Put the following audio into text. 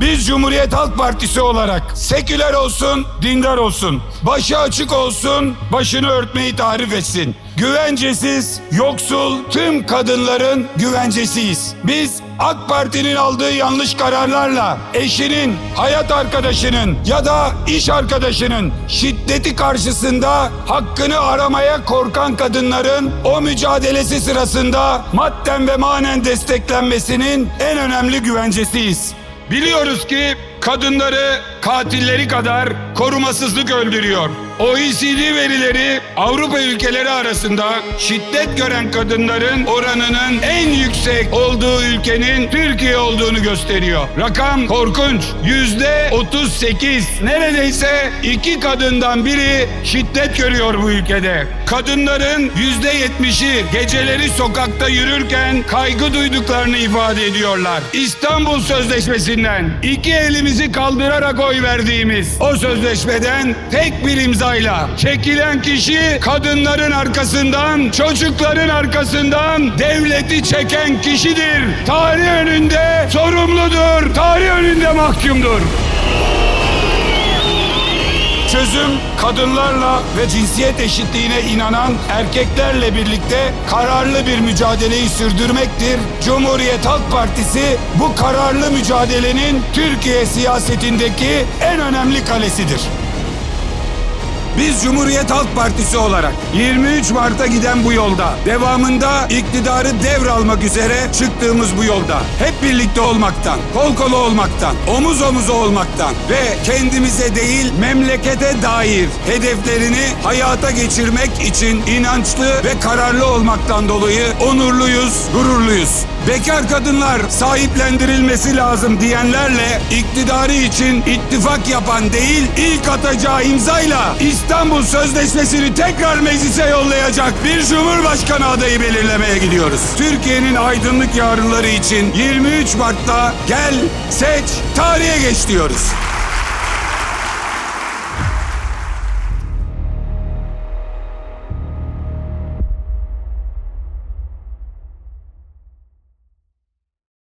Biz Cumhuriyet Halk Partisi olarak seküler olsun, dindar olsun, başı açık olsun, başını örtmeyi tarif etsin. Güvencesiz, yoksul tüm kadınların güvencesiyiz. Biz AK Parti'nin aldığı yanlış kararlarla eşinin, hayat arkadaşının ya da iş arkadaşının şiddeti karşısında hakkını aramaya korkan kadınların o mücadelesi sırasında madden ve manen desteklenmesinin en önemli güvencesiyiz. Biliyoruz ki kadınları katilleri kadar korumasızlık öldürüyor. OECD verileri Avrupa ülkeleri arasında şiddet gören kadınların oranının en yüksek olduğu ülkenin Türkiye olduğunu gösteriyor. Rakam korkunç. Yüzde 38. Neredeyse iki kadından biri şiddet görüyor bu ülkede. Kadınların yüzde 70'i geceleri sokakta yürürken kaygı duyduklarını ifade ediyorlar. İstanbul Sözleşmesi'nden iki elimizi kaldırarak oy verdiğimiz o sözleşmeden tek bir imzayla çekilen kişi kadınların arkasından, çocukların arkasından devleti çeken kişidir. Tarih önünde sorumludur, tarih önünde mahkumdur. Çözüm kadınlarla ve cinsiyet eşitliğine inanan erkeklerle birlikte kararlı bir mücadeleyi sürdürmektir. Cumhuriyet Halk Partisi bu kararlı mücadelenin Türkiye siyasetindeki en önemli kalesidir. Biz Cumhuriyet Halk Partisi olarak 23 Mart'a giden bu yolda, devamında iktidarı devralmak üzere çıktığımız bu yolda hep birlikte olmaktan, kol kola olmaktan, omuz omuza olmaktan ve kendimize değil memlekete dair hedeflerini hayata geçirmek için inançlı ve kararlı olmaktan dolayı onurluyuz, gururluyuz. Bekar kadınlar sahiplendirilmesi lazım diyenlerle iktidarı için ittifak yapan değil, ilk atacağı imzayla İstanbul Sözleşmesi'ni tekrar meclise yollayacak bir Cumhurbaşkanı adayı belirlemeye gidiyoruz. Türkiye'nin aydınlık yarınları için 23 Mart'ta gel, seç, tarihe geç diyoruz.